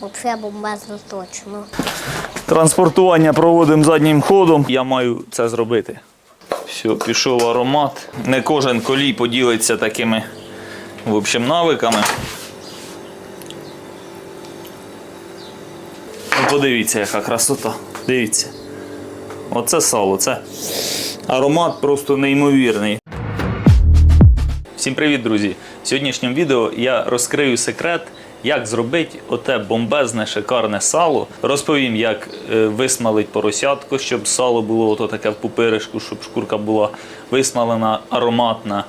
Оце бомбезно точно. Транспортування проводимо заднім ходом. Я маю це зробити. Все, пішов аромат. Не кожен колій поділиться такими в общем, навиками. Ну, подивіться, яка красота. Дивіться. Оце сало, це аромат просто неймовірний. Всім привіт, друзі! В сьогоднішньому відео я розкрию секрет, як зробити оте бомбезне шикарне сало. Розповім, як е, висмалить поросятку, щоб сало було ото таке в пупиришку, щоб шкурка була висмалена, ароматна,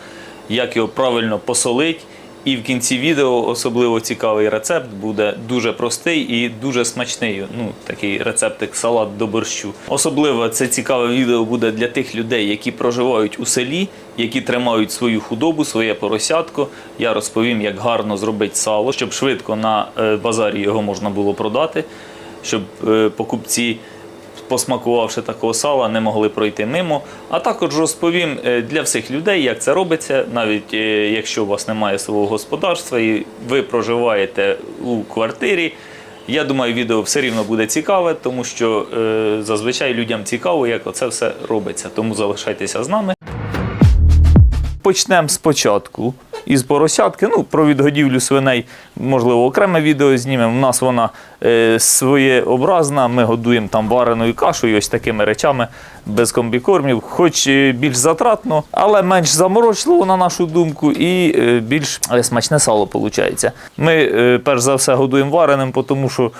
як його правильно посолить. І в кінці відео особливо цікавий рецепт буде дуже простий і дуже смачний. Ну, такий рецептик салат до борщу. Особливо це цікаве відео буде для тих людей, які проживають у селі, які тримають свою худобу, своє поросятко. Я розповім, як гарно зробити сало, щоб швидко на е, базарі його можна було продати, щоб е, покупці посмакувавши такого сала, не могли пройти мимо. А також розповім е, для всіх людей, як це робиться, навіть е, якщо у вас немає свого господарства і ви проживаєте у квартирі. Я думаю, відео все рівно буде цікаве, тому що е, зазвичай людям цікаво, як оце все робиться. Тому залишайтеся з нами. Почнемо спочатку із поросятки. Ну, про відгодівлю свиней, можливо, окреме відео знімемо. У нас вона е, своєобразна. Ми годуємо там вареною кашею, ось такими речами без комбікормів. Хоч е, більш затратно, але менш заморочливо, на нашу думку, і е, більш е, смачне сало виходить. Ми е, перш за все годуємо вареним, тому що.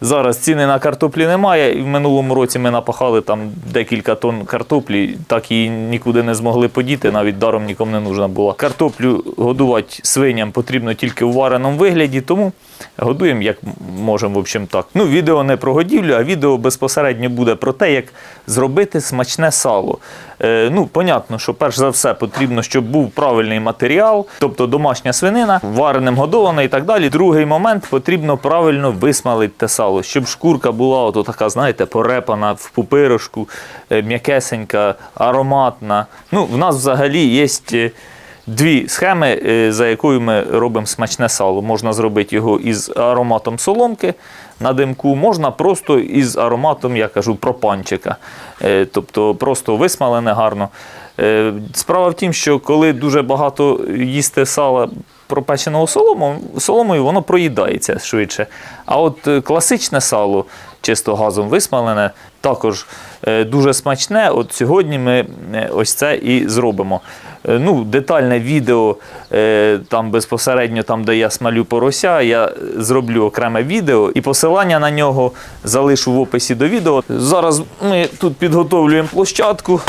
Зараз ціни на картоплі немає, в минулому році ми напахали там декілька тонн картоплі, так її нікуди не змогли подіти, навіть даром нікому не нужна була. Картоплю годувати свиням потрібно тільки у вареному вигляді, тому годуємо як можемо, в общем так. Ну, відео не про годівлю, а відео безпосередньо буде про те, як зробити смачне сало. Е, ну, понятно, що перш за все потрібно, щоб був правильний матеріал, тобто домашня свинина, вареним годована і так далі. Другий момент потрібно правильно висмалити те сало, щоб шкурка була ото така, знаєте, порепана в пупиришку, е, м'якесенька, ароматна. Ну, в нас взагалі є. Дві схеми, е, за якою ми робимо смачне сало. Можна зробити його із ароматом соломки на димку, можна просто із ароматом, я кажу, пропанчика. Е, Тобто просто висмалене гарно. Е, Справа в тім, що коли дуже багато їсти сала пропеченого солому, соломою, воно проїдається швидше. А от класичне сало, чисто газом висмалене, також дуже смачне. От сьогодні ми ось це і зробимо. Е, Ну, детальне відео е, там безпосередньо, там, де я смалю порося, я зроблю окреме відео і посилання на нього залишу в описі до відео. Зараз ми тут підготовлюємо площадку.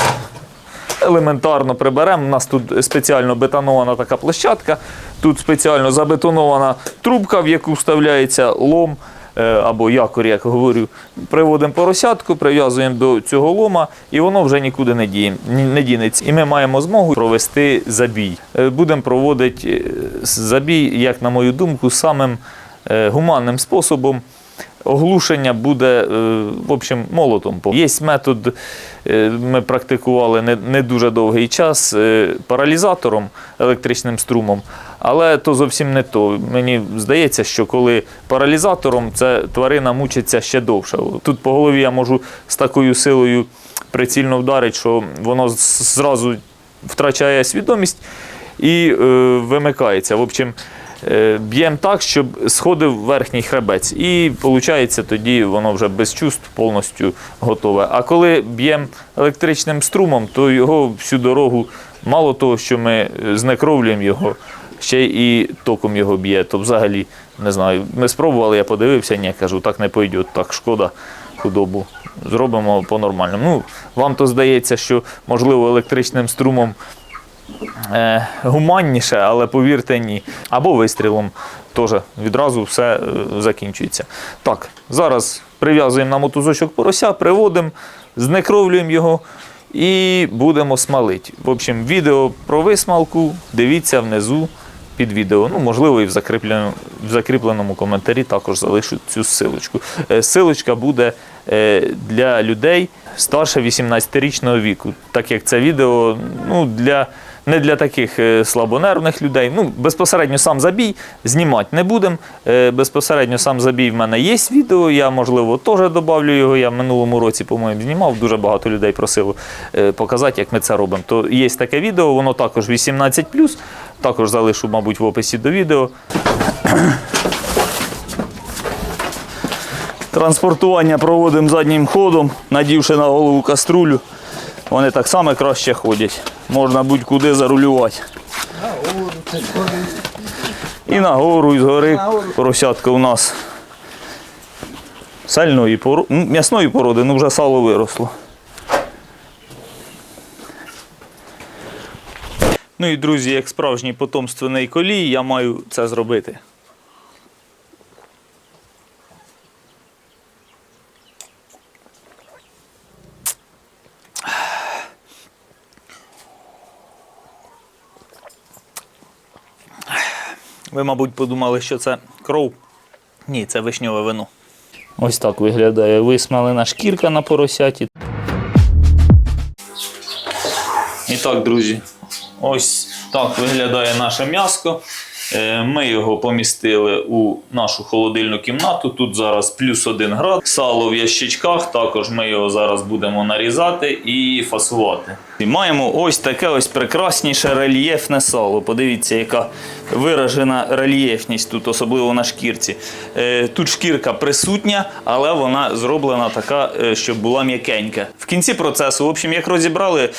Елементарно приберемо. У нас тут спеціально бетонована така площадка. Тут спеціально забетонована трубка, в яку вставляється лом або якорь, як говорю. Приводимо поросятку, прив'язуємо до цього лома, і воно вже нікуди не, діє, не дінеться. І ми маємо змогу провести забій. Е, Будемо проводити е, забій, як на мою думку, самим е, гуманним способом. Оглушення буде, е, в общем, молотом. Є метод, е, ми практикували не, дуже довгий час е, паралізатором, електричним струмом, але то зовсім не то. Мені здається, що коли паралізатором, це тварина мучиться ще довше. Тут по голові я можу з такою силою прицільно вдарити, що воно зразу втрачає свідомість і е, вимикається. В общем, б'ємо так, щоб сходив верхній хребець. І виходить, тоді воно вже без чувств повністю готове. А коли б'ємо електричним струмом, то його всю дорогу, мало того, що ми е, знекровлюємо його, ще і током його б'є. То взагалі, не знаю, ми спробували, я подивився, ні, кажу, так не пойде, так шкода худобу. Зробимо по-нормальному. Ну, вам то здається, що можливо електричним струмом е, гуманніше, але повірте, ні. Або вистрілом теж відразу все е, закінчується. Так, зараз прив'язуємо на мотузочок порося, приводимо, знекровлюємо його і будемо смалити. В общем, відео про висмалку дивіться внизу під відео. Ну, можливо, і в закріпленому, в закріпленому коментарі також залишу цю ссылочку. Е, Ссылочка буде е, для людей старше 18-річного віку, так як це відео ну, для не для таких е, слабонервних людей. Ну, безпосередньо сам забій знімати не будемо. Е, Безпосередньо сам забій в мене є відео. Я, можливо, теж додавлю його. Я в минулому році, по-моєму, знімав. Дуже багато людей просило е, показати, як ми це робимо. То є таке відео, воно також 18 також залишу, мабуть, в описі до відео. Транспортування проводимо заднім ходом, надівши на голову каструлю. Вони так само краще ходять. Можна будь-куди зарулювати. І на гору, і згори. Поросятка у нас сальної породи, м'ясної породи, ну вже сало виросло. Ну і друзі, як справжній потомственний колій, я маю це зробити. Ви, мабуть, подумали, що це кров. Ні, це вишньове вино. Ось так виглядає висмалена шкірка на поросяті. І так, друзі, ось так виглядає наше м'яско. Е, Ми його помістили у нашу холодильну кімнату. Тут зараз плюс один град. Сало в ящичках. Також ми його зараз будемо нарізати і фасувати. І маємо ось таке ось прекрасніше рельєфне сало. Подивіться, яка виражена рельєфність тут, особливо на шкірці. Е, Тут шкірка присутня, але вона зроблена така, е, щоб була м'якенька. В кінці процесу, в общем, як розібрали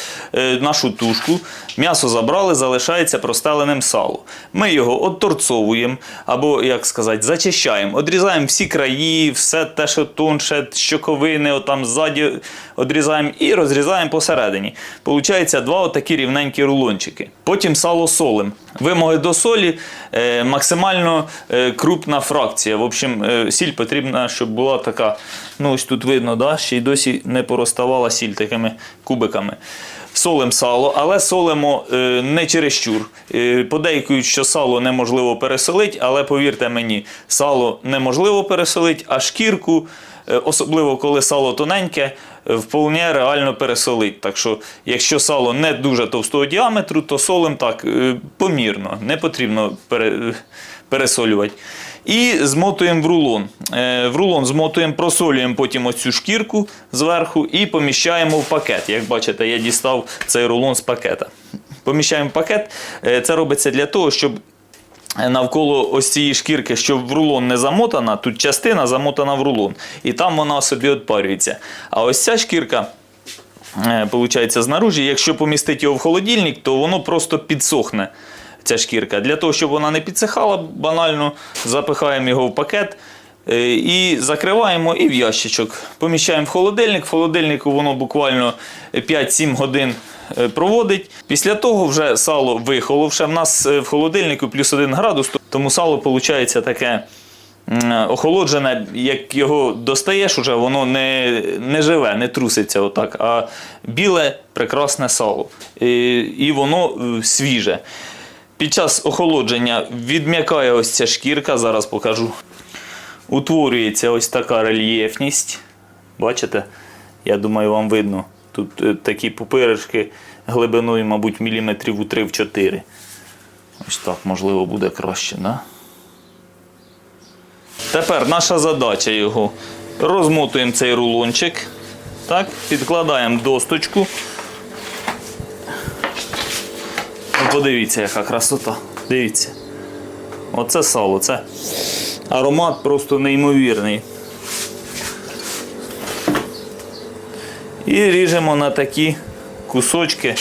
нашу тушку, м'ясо забрали, залишається простеленим сало. Ми його отторцовуємо, або, як сказати, зачищаємо, одрізаємо всі краї, все те, що тонше, щоковини, отам ззаді одрізаємо і розрізаємо посередині. Получається два отакі рівненькі рулончики. Потім сало солим. Вимоги до солі е, максимально е, крупна фракція. В общем, е, сіль потрібна, щоб була така. Ну, ось тут видно, да? ще й досі не пороставала сіль такими кубиками. Солим сало, але солимо е, не чересчур. Е, подейкують, що сало неможливо пересолити, але повірте мені, сало неможливо пересолити, а шкірку, е, особливо коли сало тоненьке, вполне реально пересолить. Так що, якщо сало не дуже товстого діаметру, то солим так помірно, не потрібно пересолювати. І змотуємо в рулон. Е, В рулон змотуємо, просолюємо потім оцю шкірку зверху і поміщаємо в пакет. Як бачите, я дістав цей рулон з пакета. Поміщаємо в пакет. Е, Це робиться для того, щоб навколо ось цієї шкірки, щоб в рулон не замотана, тут частина замотана в рулон. І там вона собі відпарюється. А ось ця шкірка. е, Получається, знаружі, якщо помістити його в холодильник, то воно просто підсохне. Ця шкірка. Для того, щоб вона не підсихала, банально запихаємо його в пакет е, і закриваємо і в ящичок. Поміщаємо в холодильник. В холодильнику воно буквально 5-7 годин е, проводить. Після того вже сало вихоловше. В нас е, в холодильнику плюс 1 градус, тому сало виходить таке. Охолоджене, як його достаєш, уже воно не, не живе, не труситься отак, а біле прекрасне сало. І, і воно свіже. Під час охолодження відм'якає ось ця шкірка, зараз покажу. Утворюється ось така рельєфність. Бачите? Я думаю, вам видно. Тут е, такі пупиришки глибиною, мабуть, міліметрів у 3-4. Ось так, можливо, буде краще, да? Тепер наша задача його. Розмотуємо цей рулончик. Так, підкладаємо досточку. Подивіться, яка красота. Дивіться. Оце сало, це аромат просто неймовірний. І ріжемо на такі кусочки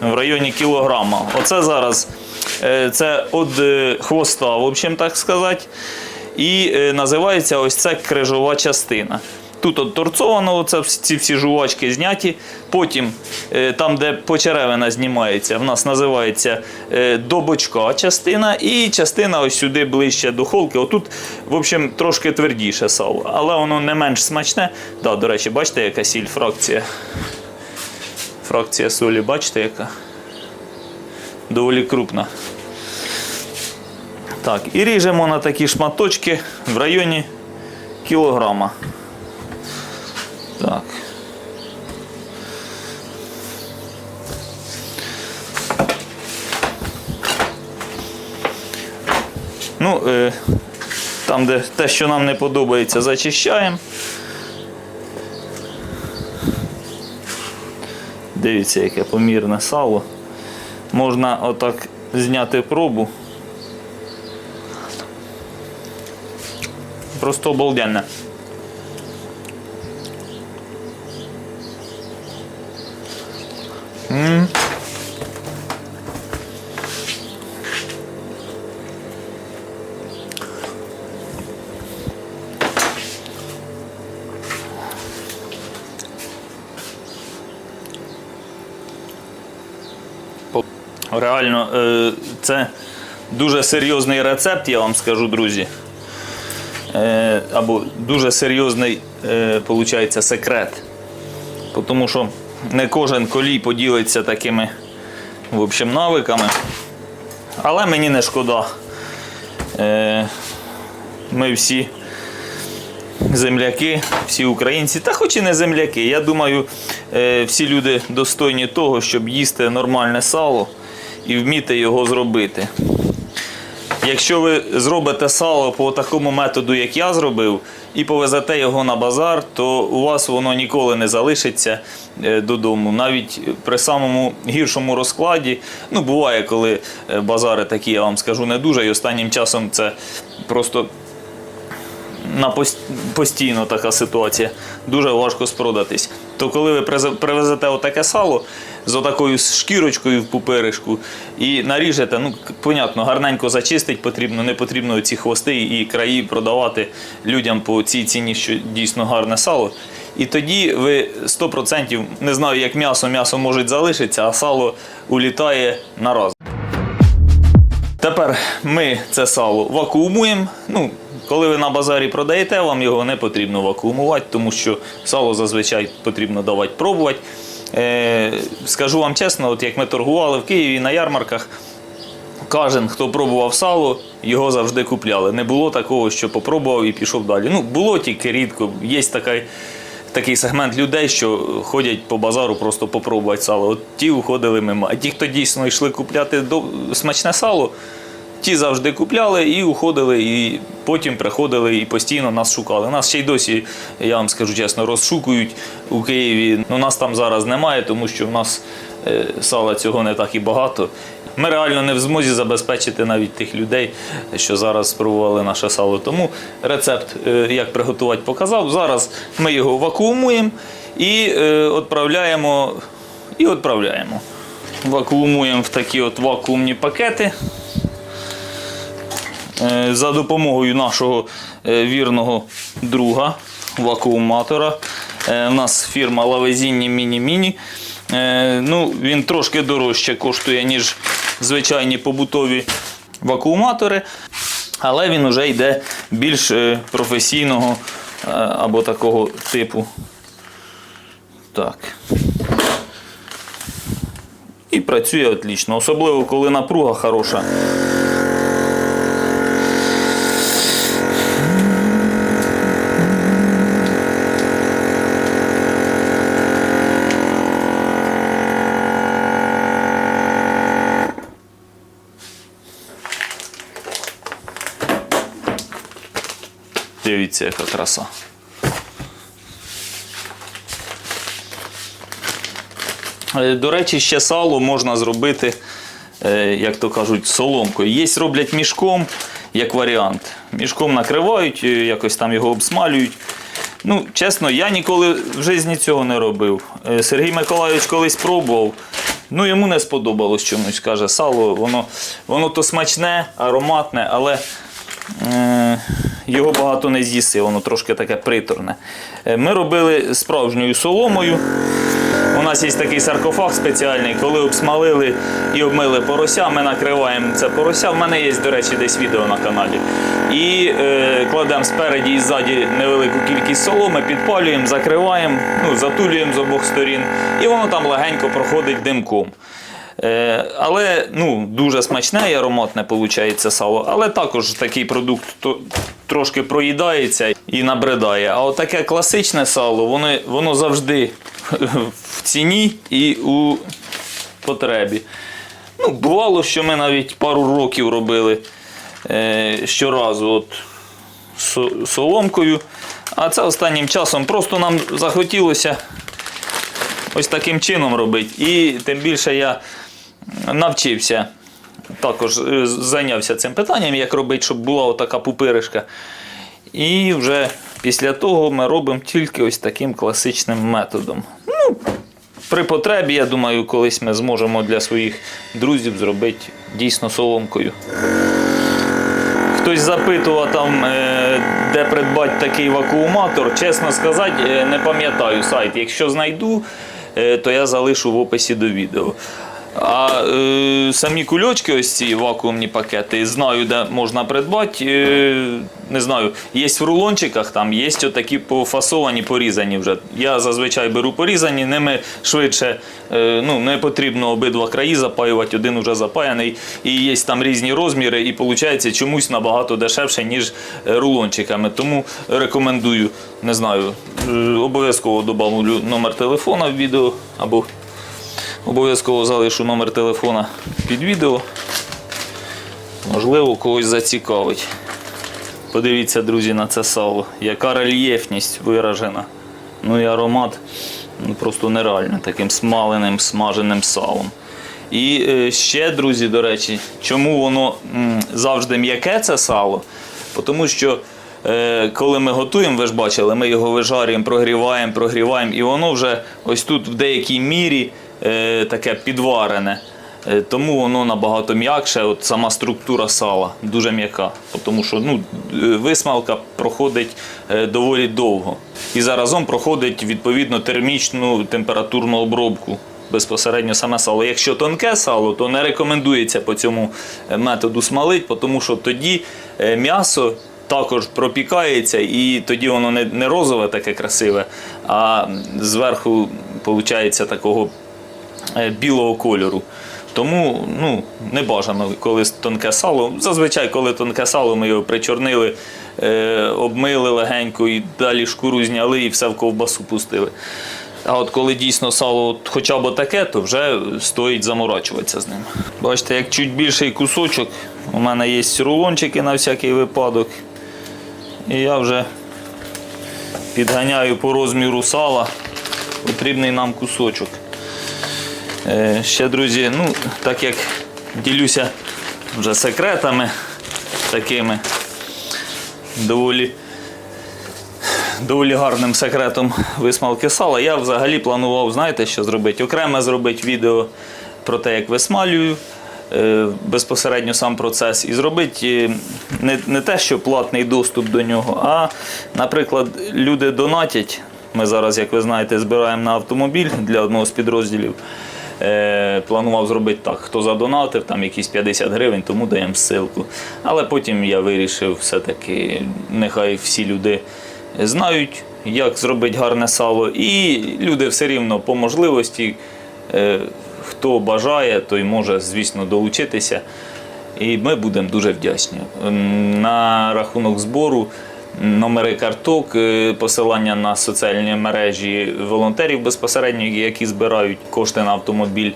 в районі кілограма. Оце зараз е, це від е, хвоста, в общем, так сказати. І е, називається ось це крижова частина. Тут от торцовано, оце ці всі жувачки зняті. Потім, е, там, де почеревина знімається, в нас називається е, до бочка частина, і частина ось сюди ближче до холки. Отут, в общем, трошки твердіше сало, але воно не менш смачне. Да, до речі, бачите, яка сіль фракція. Фракція солі, бачите, яка? Доволі крупна. Так, і ріжемо на такі шматочки в районі кілограма. Так. Ну, е, там, де те, що нам не подобається, зачищаємо. Дивіться, яке помірне сало. Можна отак зняти пробу. Просто обалденно. Реально, е, це дуже серйозний рецепт, я вам скажу, друзі. Е, Або дуже серйозний, е, получається, секрет. Тому що не кожен колій поділиться такими в общем, навиками. Але мені не шкода. Е, Ми всі земляки, всі українці, та хоч і не земляки. Я думаю, е, всі люди достойні того, щоб їсти нормальне сало і вміти його зробити. Якщо ви зробите сало по такому методу, як я зробив, і повезете його на базар, то у вас воно ніколи не залишиться е, додому. Навіть при самому гіршому розкладі, ну буває, коли е, базари такі, я вам скажу, не дуже. І останнім часом це просто на пос- постійно така ситуація. Дуже важко спродатись. То коли ви привезете отаке сало з отакою шкірочкою в пуперишку і наріжете, ну, понятно, гарненько зачистить потрібно, не потрібно ці хвости і краї продавати людям по цій ціні, що дійсно гарне сало. І тоді ви 100% не знаю, як м'ясо, м'ясо може залишитися, а сало улітає на раз. Тепер ми це сало вакуумуємо. Ну, коли ви на базарі продаєте, вам його не потрібно вакуумувати, тому що сало зазвичай потрібно давати пробувати. Е, скажу вам чесно, от як ми торгували в Києві на ярмарках, кожен, хто пробував сало, його завжди купляли. Не було такого, що попробував і пішов далі. Ну, було тільки рідко. Є така, такий сегмент людей, що ходять по базару просто попробувати сало. От ті уходили мимо. А ті, хто дійсно йшли купляти смачне сало, ті завжди купляли і уходили, і потім приходили і постійно нас шукали. Нас ще й досі, я вам скажу чесно, розшукують у Києві. Ну, нас там зараз немає, тому що в нас е, сала цього не так і багато. Ми реально не в змозі забезпечити навіть тих людей, що зараз спробували наше сало. Тому рецепт, е, як приготувати, показав. Зараз ми його вакуумуємо і е, відправляємо. І відправляємо. Вакуумуємо в такі от вакуумні пакети. Е, за допомогою нашого е, вірного друга, вакууматора. Е, У нас фірма Лавезінні Міні-Міні. Е, Ну, він трошки дорожче коштує, ніж звичайні побутові вакууматори, але він вже йде більш е, професійного е, або такого типу. Так. І працює отлично, особливо коли напруга хороша. Дивіться, яка краса. Е, До речі, ще сало можна зробити, е, як то кажуть, соломкою. Є роблять мішком, як варіант. Мішком накривають, е, якось там його обсмалюють. Ну, чесно, я ніколи в житті цього не робив. Сергій Миколайович колись пробував. Ну, йому не сподобалось чомусь, каже, сало, воно, воно то смачне, ароматне, але його багато не з'їси, воно трошки таке приторне. Е, Ми робили справжньою соломою. У нас є такий саркофаг спеціальний, коли обсмалили і обмили порося, ми накриваємо це порося. В мене є, до речі, десь відео на каналі. І е, кладемо спереді і ззаді невелику кількість соломи, підпалюємо, закриваємо, ну, затулюємо з обох сторін, і воно там легенько проходить димком. Е, але ну, дуже смачне і ароматне виходить сало. Але також такий продукт трошки проїдається і набридає. А от таке класичне сало, воно, воно завжди в ціні і у потребі. Ну, бувало, що ми навіть пару років робили е, щоразу от, со- соломкою. А це останнім часом просто нам захотілося ось таким чином робити. І тим більше я навчився. Також е, зайнявся цим питанням, як робити, щоб була отака пупиришка. І вже після того ми робимо тільки ось таким класичним методом. Ну, при потребі, я думаю, колись ми зможемо для своїх друзів зробити дійсно соломкою. Хтось запитував там, е, де придбати такий вакууматор. Чесно сказати, е, не пам'ятаю сайт. Якщо знайду, то я залишу в описі до відео. А е, самі кульочки, ось ці вакуумні пакети, знаю, де можна придбати. Е, не знаю, є в рулончиках, там є такі пофасовані, порізані вже. Я зазвичай беру порізані, ними швидше е, ну, не потрібно обидва краї запаювати, один вже запаяний. І є там різні розміри, і виходить чомусь набагато дешевше, ніж е, рулончиками. Тому рекомендую, не знаю, е, обов'язково добавлю номер телефона в відео або Обов'язково залишу номер телефона під відео. Можливо, когось зацікавить. Подивіться, друзі, на це сало. Яка рельєфність виражена. Ну і аромат ну, просто нереально, таким смаленим, смаженим салом. І е, ще, друзі, до речі, чому воно завжди м'яке це сало? Тому що е, коли ми готуємо, ви ж бачили, ми його вижарюємо, прогріваємо, прогріваємо, і воно вже ось тут в деякій мірі таке підварене. Е, Тому воно набагато м'якше, от сама структура сала дуже м'яка, тому що ну, е, висмалка проходить е, доволі довго. І заразом проходить відповідно термічну температурну обробку. Безпосередньо саме сало. Якщо тонке сало, то не рекомендується по цьому е, методу смалити, тому що тоді е, м'ясо також пропікається, і тоді воно не, розове таке красиве, а зверху виходить такого е, білого кольору. Тому ну, не бажано, коли тонке сало. Зазвичай, коли тонке сало, ми його причорнили, е, обмили легенько і далі шкуру зняли і все в ковбасу пустили. А от коли дійсно сало хоча б таке, то вже стоїть заморачуватися з ним. Бачите, як чуть більший кусочок, у мене є рулончики на всякий випадок. І я вже підганяю по розміру сала потрібний нам кусочок. Е, Ще, друзі, ну, так як ділюся вже секретами такими доволі, доволі гарним секретом висмалки сала, я взагалі планував, знаєте, що зробити? Окремо зробити відео про те, як висмалюю. е, Безпосередньо сам процес і зробити е, не, не те, що платний доступ до нього, а, наприклад, люди донатять. Ми зараз, як ви знаєте, збираємо на автомобіль для одного з підрозділів. Е, планував зробити так, хто задонатив, там якісь 50 гривень, тому даємо ссылку. Але потім я вирішив все-таки, нехай всі люди знають, як зробити гарне сало, і люди все рівно по можливості, е, хто бажає, той може, звісно, долучитися. І ми будемо дуже вдячні. На рахунок збору номери карток, е, посилання на соціальні мережі волонтерів безпосередньо, які збирають кошти на автомобіль.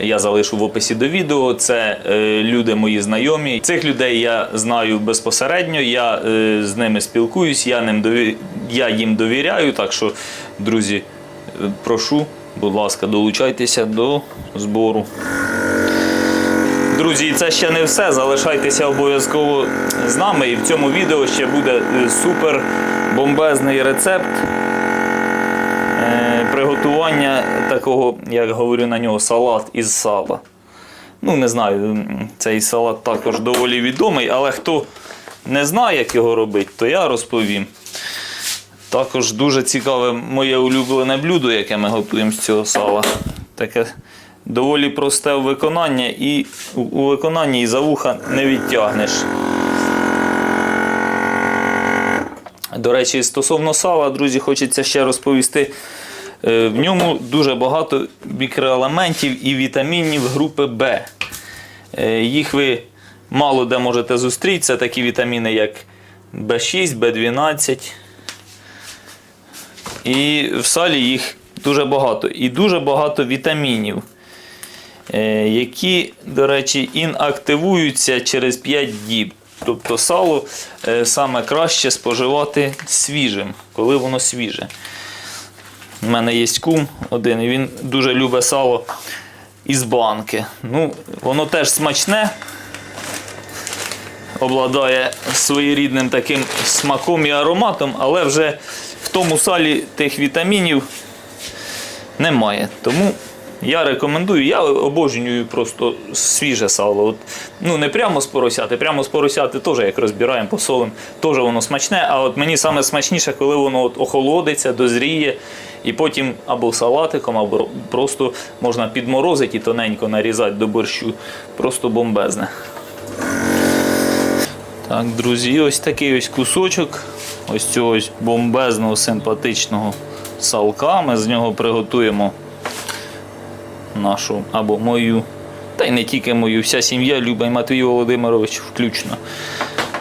Я залишу в описі до відео. Це е, люди мої знайомі. Цих людей я знаю безпосередньо. Я е, з ними спілкуюсь, я ним дові... я їм довіряю. Так що, друзі, е, прошу, будь ласка, долучайтеся до збору. Друзі, це ще не все. Залишайтеся обов'язково з нами. І в цьому відео ще буде е, супер бомбезний рецепт е, приготування такого, як говорю на нього, салат із сала. Ну, не знаю, цей салат також доволі відомий, але хто не знає, як його робити, то я розповім. Також дуже цікаве моє улюблене блюдо, яке ми готуємо з цього сала. Таке доволі просте у виконанні і у- виконанні і за вуха не відтягнеш. До речі, стосовно сала, друзі, хочеться ще розповісти. Е, В ньому дуже багато мікроелементів і вітамінів групи Б. Е, Їх ви мало де можете зустріти. Це такі вітаміни, як В6, В12. І в салі їх дуже багато. І дуже багато вітамінів, які, до речі, інактивуються через 5 діб. Тобто сало е, саме краще споживати свіжим, коли воно свіже. У мене є кум один, і він дуже любить сало із банки. Ну, воно теж смачне, обладає своєрідним таким смаком і ароматом, але вже в тому салі тих вітамінів немає. Тому я рекомендую, я обожнюю просто свіже сало. От, ну, не прямо з поросяти, прямо з поросяти теж, як розбираємо, посолимо, теж воно смачне. А от мені саме смачніше, коли воно от охолодиться, дозріє, і потім або салатиком, або просто можна підморозити і тоненько нарізати до борщу. Просто бомбезне. Так, друзі, ось такий ось кусочок ось цього ось бомбезного симпатичного салка. Ми з нього приготуємо нашу або мою, та й не тільки мою, вся сім'я Люба і Матвій Володимирович включно.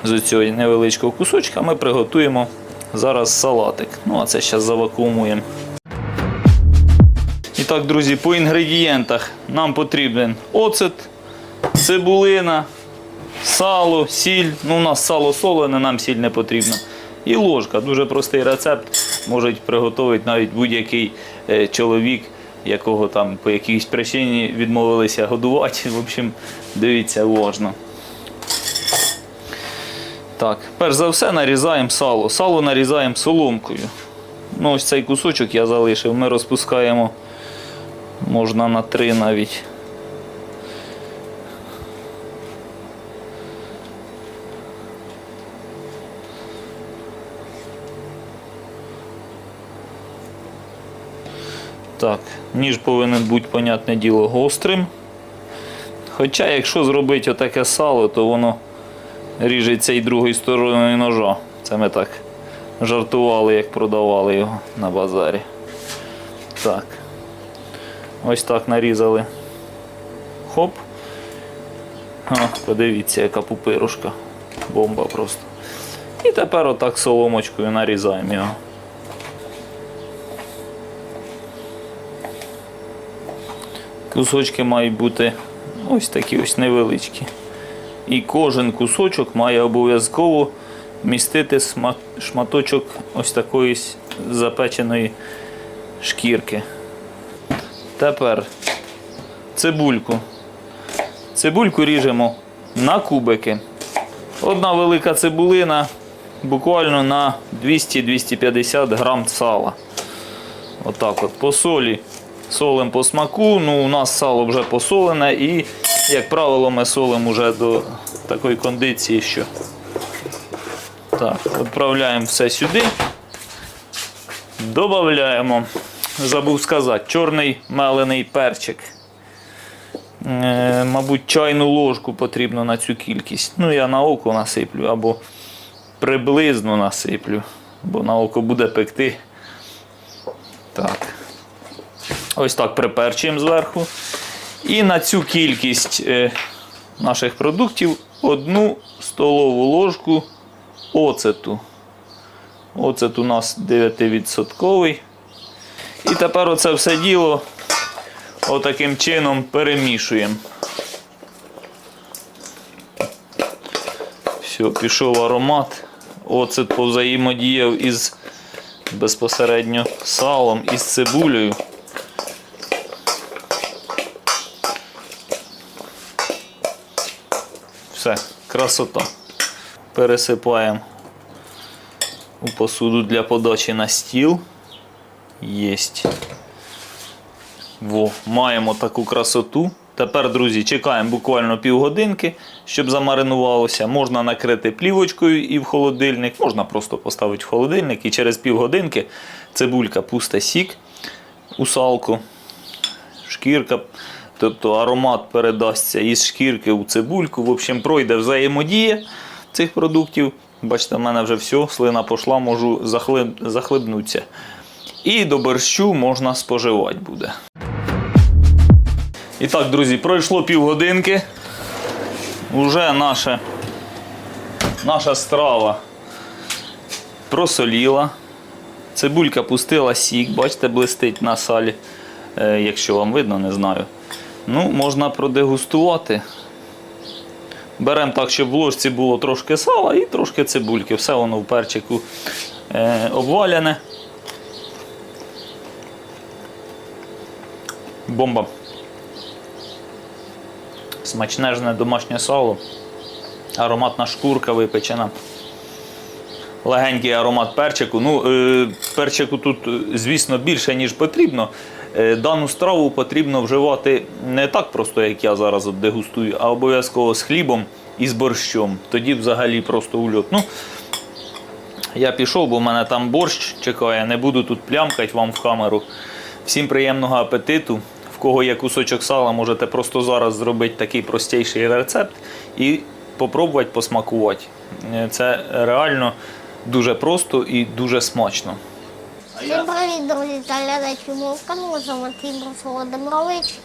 З цього невеличкого кусочка ми приготуємо зараз салатик. Ну, а це зараз завакуумуємо. І так, друзі, по інгредієнтах нам потрібен оцет, цибулина, сало, сіль. Ну, у нас сало солене, нам сіль не потрібна. І ложка. Дуже простий рецепт. Можуть приготувати навіть будь-який е, чоловік, якого там по якійсь причині відмовилися годувати. В общем, дивіться уважно. Так, перш за все нарізаємо сало. Сало нарізаємо соломкою. Ну, ось цей кусочок я залишив. Ми розпускаємо, можна на три навіть. Так, ніж повинен бути, понятне діло, гострим. Хоча, якщо зробити отаке сало, то воно ріжеться і другою стороною ножа. Це ми так жартували, як продавали його на базарі. Так. Ось так нарізали. Хоп. А, подивіться, яка пупирушка. Бомба просто. І тепер отак соломочкою нарізаємо його. Кусочки мають бути ось такі ось невеличкі. І кожен кусочок має обов'язково містити шматочок ось такої запеченої шкірки. Тепер цибульку. Цибульку ріжемо на кубики. Одна велика цибулина буквально на 200-250 грам сала. Отак от по солі. Солим по смаку. Ну, у нас сало вже посолене і, як правило, ми солимо вже до такої кондиції, що так, відправляємо все сюди. Додаємо, забув сказати, чорний мелений перчик. Е, мабуть, чайну ложку потрібно на цю кількість. Ну, я на око насиплю або приблизно насиплю, бо на око буде пекти. Так. Ось так приперчуємо зверху. І на цю кількість е, наших продуктів одну столову ложку оцету. Оцет у нас 9%. І тепер оце все діло отаким чином перемішуємо. Все, пішов аромат. Оцет повзаємодіяв із безпосередньо салом і з цибулею. Все, красота. Пересипаємо у посуду для подачі на стіл. Єсть. Во, маємо таку красоту. Тепер, друзі, чекаємо буквально півгодинки, щоб замаринувалося. Можна накрити плівочкою і в холодильник, можна просто поставити в холодильник і через півгодинки цибулька пусте сік у салку, шкірка, тобто аромат передасться із шкірки у цибульку. В общем, пройде взаємодія цих продуктів. Бачите, в мене вже все, слина пішла, можу захлиб... захлибнутися. І до борщу можна споживати буде. І так, друзі, пройшло півгодинки. Уже наша, наша страва просоліла. Цибулька пустила сік, бачите, блистить на салі. Е, якщо вам видно, не знаю. Ну, можна продегустувати. Беремо так, щоб в ложці було трошки сала і трошки цибульки. Все воно в перчику е, обваляне. Бомба. Смачнежне домашнє сало. Ароматна шкурка випечена. Легенький аромат перчику. Ну, е, перчику тут, е, звісно, більше, ніж потрібно. Е, дану страву потрібно вживати не так просто, як я зараз дегустую, а обов'язково з хлібом і з борщом. Тоді взагалі просто ульот. Ну, я пішов, бо в мене там борщ чекає, не буду тут плямкати вам в камеру. Всім приємного апетиту. В кого є кусочок сала, можете просто зараз зробити такий простіший рецепт і попробувати посмакувати. Е, Це реально дуже просто і дуже смачно. Всім привіт, друзі та глядачі мого каналу, з вами Тимбрус Володимирович.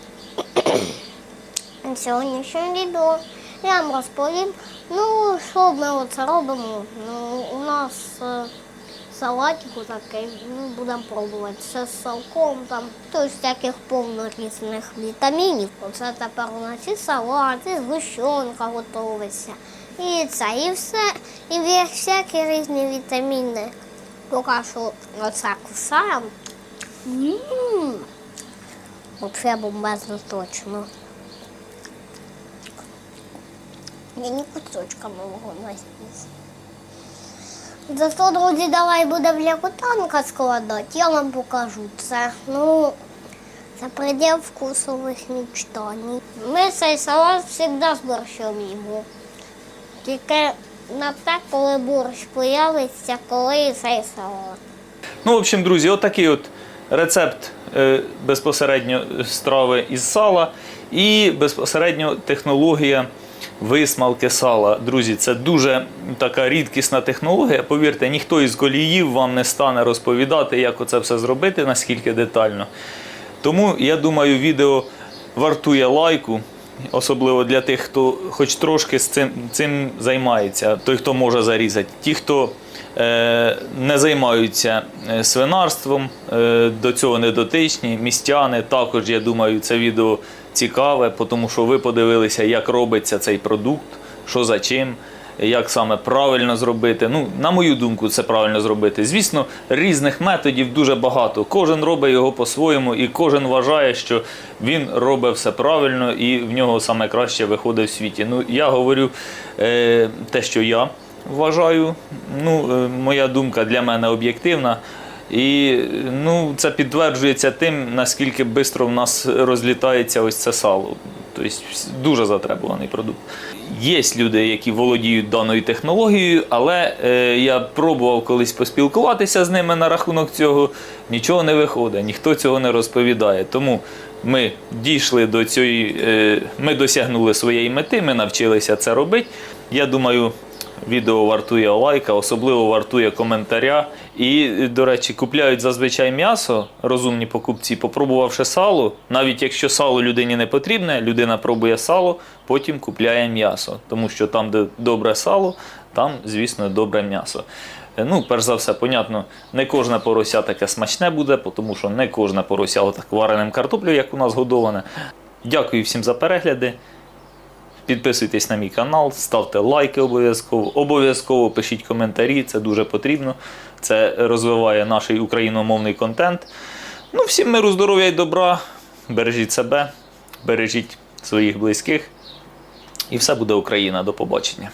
Сьогоднішнє відео я вам розповім, ну, що ми оце робимо. Ну, у нас е, салатику такий, ну, будемо пробувати. Це з салком, там, то всяких повно різних вітамінів. Оце тепер у нас і салат, і згущенка готовиться. І це, і все, і всякі різні вітаміни. Поки що оце кусаємо. Вообще бомбезно точно. Я ні кусочками його наїсть. Зато, друзі, давай будемо лякотанка складати. Я вам покажу це. Ну, це предел вкусових мечтаний. Ми цей салат завжди з борщом їмо. Тільки на коли борщ появиться, коли цей салат. Ну, в общем, друзі, отакий от рецепт е, безпосередньо страви із сала і безпосередньо технологія висмалки сала. Друзі, це дуже така рідкісна технологія. Повірте, ніхто із коліїв вам не стане розповідати, як оце все зробити, наскільки детально. Тому я думаю, відео вартує лайку, особливо для тих, хто хоч трошки з цим, цим займається, той, хто може зарізати. Ті, хто е, не займаються е, свинарством, е, до цього не дотичні, містяни. Також, я думаю, це відео цікаве, тому що ви подивилися, як робиться цей продукт, що за чим як саме правильно зробити. Ну, на мою думку, це правильно зробити. Звісно, різних методів дуже багато. Кожен робить його по-своєму, і кожен вважає, що він робить все правильно і в нього саме краще виходить в світі. Ну, я говорю е, те, що я вважаю. Ну, е, моя думка для мене об'єктивна. І ну, це підтверджується тим, наскільки швидко в нас розлітається ось це сало. Тобто дуже затребуваний продукт. Є люди, які володіють даною технологією, але е, я пробував колись поспілкуватися з ними на рахунок цього. Нічого не виходить, ніхто цього не розповідає. Тому ми дійшли до цієї, е, ми досягнули своєї мети, ми навчилися це робити. Я думаю, Відео вартує лайка, особливо вартує коментаря. І, до речі, купляють зазвичай м'ясо, розумні покупці, попробувавши сало. Навіть якщо сало людині не потрібне, людина пробує сало, потім купляє м'ясо. Тому що там, де добре сало, там, звісно, добре м'ясо. Е, Ну, перш за все, понятно, не кожне порося таке смачне буде, тому що не кожне порося отак вареним картоплю, як у нас годоване. Дякую всім за перегляди. Підписуйтесь на мій канал, ставте лайки обов'язково. Обов'язково пишіть коментарі, це дуже потрібно. Це розвиває наш україномовний контент. Ну, всім миру, здоров'я і добра. Бережіть себе, бережіть своїх близьких. І все буде Україна. До побачення.